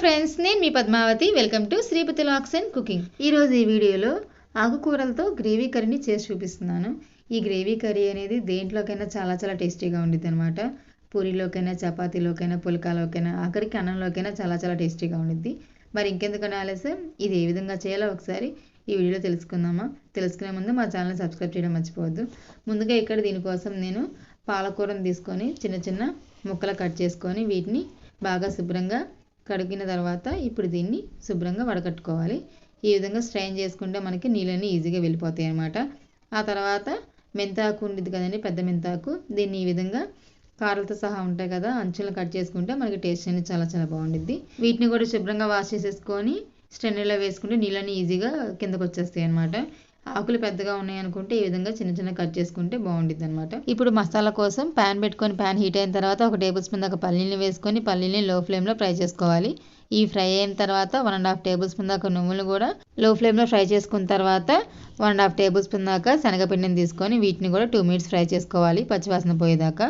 Friends నేను మీ Padmavathi. Welcome to Sripathi looks and cooking ఈరోజు ఈ వీడియోలో ఆకుకూరలతో గ్రేవీ కర్రీని చేసి చూపిస్తున్నాను. ఈ గ్రేవీ కర్రీ అనేది దేంట్లోకైనా చాలా చాలా టేస్టీగా ఉండిద్ది అనమాట పూరిలోకైనా చపాతీలోకైనా పుల్కాలోకైనా ఆఖరికి అన్నంలోకైనా చాలా చాలా టేస్టీగా ఉండిద్ది. మరి ఇంకెందుకని ఆలస్యం? ఇది ఏ విధంగా చేయాలో ఒకసారి ఈ వీడియోలో తెలుసుకుందామా? తెలుసుకునే ముందు మా ఛానల్ సబ్స్క్రైబ్ చేయడం మర్చిపోవద్దు. ముందుగా ఇక్కడ దీనికోసం నేను పాలకూరను తీసుకొని చిన్న చిన్న ముక్కలు కట్ చేసుకొని వీటిని బాగా శుభ్రంగా కడిగిన తర్వాత ఇప్పుడు దీన్ని శుభ్రంగా వడకట్టుకోవాలి. ఈ విధంగా స్ట్రైన్ చేసుకుంటే మనకి నీళ్ళన్నీ ఈజీగా వెళ్ళిపోతాయి అన్నమాట. ఆ తర్వాత మెంతాకు ఉండేది కదండి పెద్ద మెంతాకు. దీన్ని ఈ విధంగా కారలతో సహా ఉంటాయి కదా అంచులను కట్ చేసుకుంటే మనకి టేస్ట్ అనేది చాలా చాలా బాగుండిద్ది. వీటిని కూడా శుభ్రంగా వాష్ చేసేసుకొని స్టెండర్లో వేసుకుంటే నీళ్ళని ఈజీగా కిందకు వచ్చేస్తాయి అనమాట ఆకులు పెద్దగా ఉన్నాయి అనుకుంటే ఈ విధంగా చిన్న చిన్న కట్ చేసుకుంటే బాగుంటుంది అనమాట ఇప్పుడు మసాలా కోసం ప్యాన్ పెట్టుకొని ప్యాన్ హీట్ అయిన తర్వాత ఒక టేబుల్ స్పూన్ దాకా పల్లీని వేసుకొని పల్లీని లో ఫ్లేమ్లో ఫ్రై చేసుకోవాలి. ఈ ఫ్రై అయిన తర్వాత one and half table spoon దాకా నువ్వులు కూడా లో ఫ్లేమ్లో ఫ్రై చేసుకున్న తర్వాత one and half table spoon దాకా శనగపిండిని తీసుకొని వీటిని కూడా టూ మినిట్స్ ఫ్రై చేసుకోవాలి పచ్చివాసన పోయేదాకా.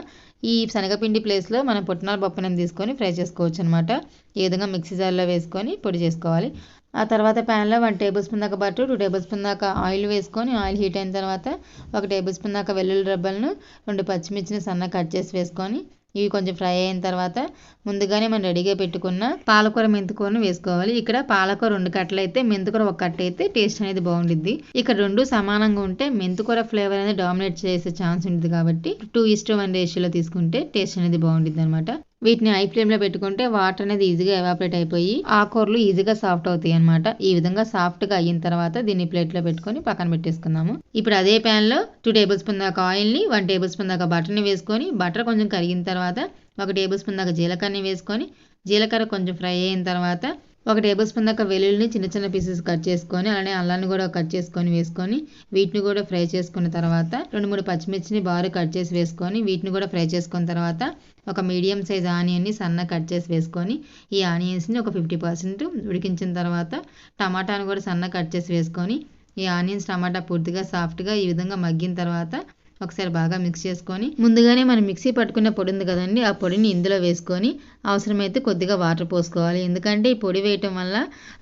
ఈ శనగపిండి ప్లేస్లో మనం పుట్నాల పప్పుని తీసుకొని ఫ్రై చేసుకోవచ్చు అనమాట ఈ విధంగా మిక్సీ జార్లో వేసుకొని పొడి చేసుకోవాలి. ఆ తర్వాత ప్యాన్లో వన్ టేబుల్ స్పూన్ దాకా బట్టర్ టూ టేబుల్ స్పూన్ దాకా ఆయిల్ వేసుకొని ఆయిల్ హీట్ అయిన తర్వాత ఒక టేబుల్ స్పూన్ దాకా వెల్లుల్లి రబ్బలను రెండు పచ్చిమిర్చిని సన్న కట్ చేసి వేసుకొని ఇవి కొంచెం ఫ్రై అయిన తర్వాత ముందుగానే మనం రెడీగా పెట్టుకున్న పాలకూర మెంతుకూరను వేసుకోవాలి. ఇక్కడ పాలకూర రెండు కట్టలు అయితే మెంతుకూర ఒక కట్ట అయితే టేస్ట్ అనేది బాగుండిద్ది. ఇక్కడ రెండు సమానంగా ఉంటే మెంతుకూర ఫ్లేవర్ అనేది డామినేట్ చేసే ఛాన్స్ ఉంటుంది కాబట్టి టూ ఈస్ట్ వన్ రేషియోలో తీసుకుంటే టేస్ట్ అనేది బాగుంటుంది అనమాట వీటిని ఐ ఫ్లేమ్లో పెట్టుకుంటే వాటర్ అనేది ఈజీగా ఎవాపరేట్ అయిపోయి ఆకూరలు ఈజీగా సాఫ్ట్ అవుతాయి అనమాట ఈ విధంగా సాఫ్ట్గా అయిన తర్వాత దీన్ని ప్లేట్లో పెట్టుకొని పక్కన పెట్టేసుకుందాము. ఇప్పుడు అదే ప్యాన్లో టూ టేబుల్ స్పూన్ దాకా ఆయిల్ని వన్ టేబుల్ స్పూన్ దాకా బటర్ని వేసుకొని బటర్ కొంచెం కరిగిన తర్వాత ఒక టేబుల్ స్పూన్ దాకా జీలకర్రని వేసుకొని జీలకర్ర కొంచెం ఫ్రై అయిన తర్వాత ఒక టేబుల్ స్పూన్ దాకా వెల్లుల్లిని చిన్న చిన్న పీసెస్ కట్ చేసుకొని అలానే అల్లాన్ని కూడా కట్ చేసుకొని వేసుకొని వీటిని కూడా ఫ్రై చేసుకున్న తర్వాత రెండు మూడు పచ్చిమిర్చిని బాగా కట్ చేసి వేసుకొని వీటిని కూడా ఫ్రై చేసుకున్న తర్వాత ఒక మీడియం సైజ్ ఆనియన్ని సన్న కట్ చేసి వేసుకొని ఈ ఆనియన్స్ని ఒక ఫిఫ్టీ పర్సెంట్ ఉడికించిన తర్వాత టమాటాను కూడా సన్న కట్ చేసి వేసుకొని ఈ ఆనియన్స్ టమాటా పూర్తిగా సాఫ్ట్గా ఈ విధంగా మగ్గిన తర్వాత ఒకసారి బాగా మిక్స్ చేసుకొని ముందుగానే మనం మిక్సీ పట్టుకున్న పొడి ఉంది కదండి ఆ పొడిని ఇందులో వేసుకొని అవసరమైతే కొద్దిగా వాటర్ పోసుకోవాలి. ఎందుకంటే ఈ పొడి వేయటం వల్ల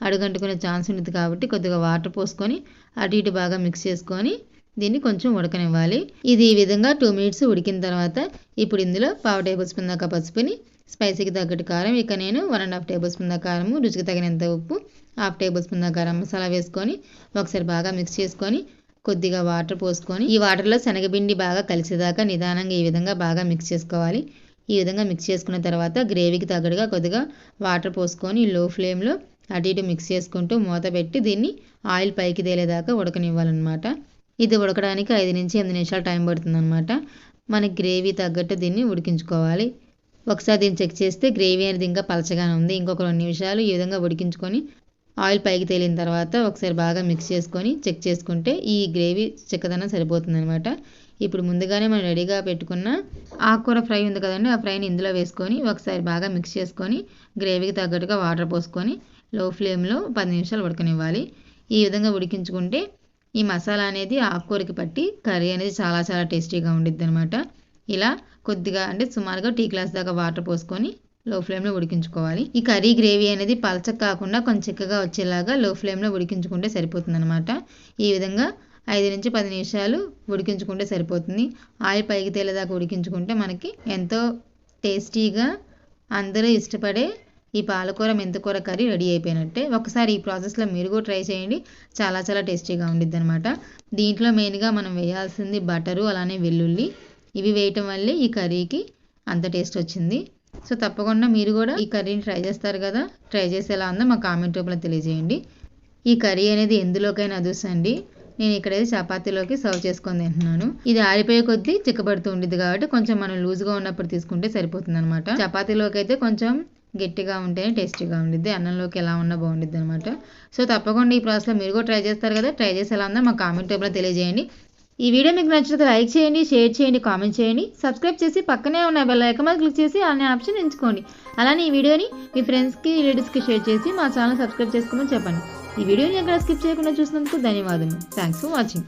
అడుగంటుకునే ఛాన్స్ ఉంటుంది కాబట్టి కొద్దిగా వాటర్ పోసుకొని అటు ఇటు బాగా మిక్స్ చేసుకొని దీన్ని కొంచెం ఉడకనివ్వాలి. ఇది ఈ విధంగా టూ మినిట్స్ ఉడికిన తర్వాత ఇప్పుడు ఇందులో పావు టేబుల్ స్పూన్ దాకా పసుపుని స్పైసీకి తగ్గట్టు కారం ఇక నేను one and half table spoon దాకా కారము రుచికి తగినంత ఉప్పు హాఫ్ టేబుల్ స్పూన్ దాకా గరం మసాలా వేసుకొని ఒకసారి బాగా మిక్స్ చేసుకొని కొద్దిగా వాటర్ పోసుకొని ఈ వాటర్లో శనగపిండి బాగా కలిసేదాకా నిదానంగా ఈ విధంగా బాగా మిక్స్ చేసుకోవాలి. ఈ విధంగా మిక్స్ చేసుకున్న తర్వాత గ్రేవీకి తగ్గట్టుగా కొద్దిగా వాటర్ పోసుకొని లో ఫ్లేమ్లో అటు ఇటు మిక్స్ చేసుకుంటూ మూత పెట్టి దీన్ని ఆయిల్ పైకి తేలేదాకా ఉడకనివ్వాలన్నమాట. ఇది ఉడకడానికి ఐదు నుంచి ఎనిమిది నిమిషాలు టైం పడుతుందన్నమాట. మనకి గ్రేవీ తగ్గట్టు దీన్ని ఉడికించుకోవాలి. ఒకసారి దీన్ని చెక్ చేస్తే గ్రేవీ అనేది ఇంకా పలచగానే ఉంది. ఇంకొక రెండు నిమిషాలు ఈ విధంగా ఉడికించుకొని ఆయిల్ పైకి తేలిన తర్వాత ఒకసారి బాగా మిక్స్ చేసుకొని చెక్ చేసుకుంటే ఈ గ్రేవీ చిక్కదనం సరిపోతుంది అనమాట ఇప్పుడు ముందుగానే మనం రెడీగా పెట్టుకున్న ఆకుకూర ఫ్రై ఉంది కదండి ఆ ఫ్రైని ఇందులో వేసుకొని ఒకసారి బాగా మిక్స్ చేసుకొని గ్రేవీకి తగ్గట్టుగా వాటర్ పోసుకొని లో ఫ్లేమ్లో పది నిమిషాలు ఉడకనివ్వాలి. ఈ విధంగా ఉడికించుకుంటే ఈ మసాలా అనేది ఆకుకూరకి పట్టి కర్రీ అనేది చాలా చాలా టేస్టీగా ఉండిద్ది అనమాట ఇలా కొద్దిగా అంటే సుమారుగా టీ గ్లాస్ దాకా వాటర్ పోసుకొని లో ఫ్లేమ్లో ఉడికించుకోవాలి. ఈ కర్రీ గ్రేవీ అనేది పలచక కాకుండా కొంచెం చిక్కగా వచ్చేలాగా లో ఫ్లేమ్లో ఉడికించుకుంటే సరిపోతుంది అనమాట ఈ విధంగా ఐదు నుంచి పది నిమిషాలు ఉడికించుకుంటే సరిపోతుంది. ఆయిల్ పైకి తేలేదాకా ఉడికించుకుంటే మనకి ఎంతో టేస్టీగా అందరూ ఇష్టపడే ఈ పాలకూర మెంతకూర కర్రీ రెడీ అయిపోయినట్టే. ఒకసారి ఈ ప్రాసెస్లో మీరు కూడా ట్రై చేయండి. చాలా చాలా టేస్టీగా ఉండిద్ది అనమాట దీంట్లో మెయిన్గా మనం వేయాల్సింది బటరు అలానే వెల్లుల్లి. ఇవి వేయటం వల్లే ఈ కర్రీకి అంత టేస్ట్ వచ్చింది. సో తప్పకుండా మీరు కూడా ఈ కర్రీని ట్రై చేస్తారు కదా. ట్రై చేసి ఎలా ఉందో మా కామెంట్ రూపంలో తెలియజేయండి. ఈ కర్రీ అనేది ఎందులోకైనా అదుసండి. నేను ఇక్కడైతే చపాతీలోకి సర్వ్ చేసుకొని తింటున్నాను. ఇది ఆరిపోయే కొద్దీ చిక్కబడుతూ ఉండేది కాబట్టి కొంచెం మనం లూజ్గా ఉన్నప్పుడు తీసుకుంటే సరిపోతుంది అనమాట చపాతీలోకి అయితే కొంచెం గట్టిగా ఉంటేనే టేస్టీగా ఉండిద్ది. అన్నంలోకి ఎలా ఉన్నా బాగుండిద్ది అనమాట సో తప్పకుండా ఈ ప్రాసెస్లో మీరు కూడా ట్రై చేస్తారు కదా. ట్రై చేసి ఎలా ఉందో మా కామెంట్ టైప్లో తెలియజేయండి. ఈ వీడియో మీకు నచ్చితే లైక్ చేయండి షేర్ చేయండి కామెంట్ చేయండి. సబ్స్క్రైబ్ చేసి పక్కనే ఉన్న బెల్ ఐకన్ మీద క్లిక్ చేసి అనే ఆప్షన్ ఎంచుకోండి. అలానే ఈ వీడియోని మీ ఫ్రెండ్స్కి రిలేటివ్స్కి షేర్ చేసి మా ఛానల్ సబ్స్క్రైబ్ చేసుకోమని చెప్పండి. ఈ వీడియోని ఎక్కడ స్కిప్ చేయకుండా చూసినందుకు ధన్యవాదాలు థ్యాంక్స్ ఫర్ వాచింగ్.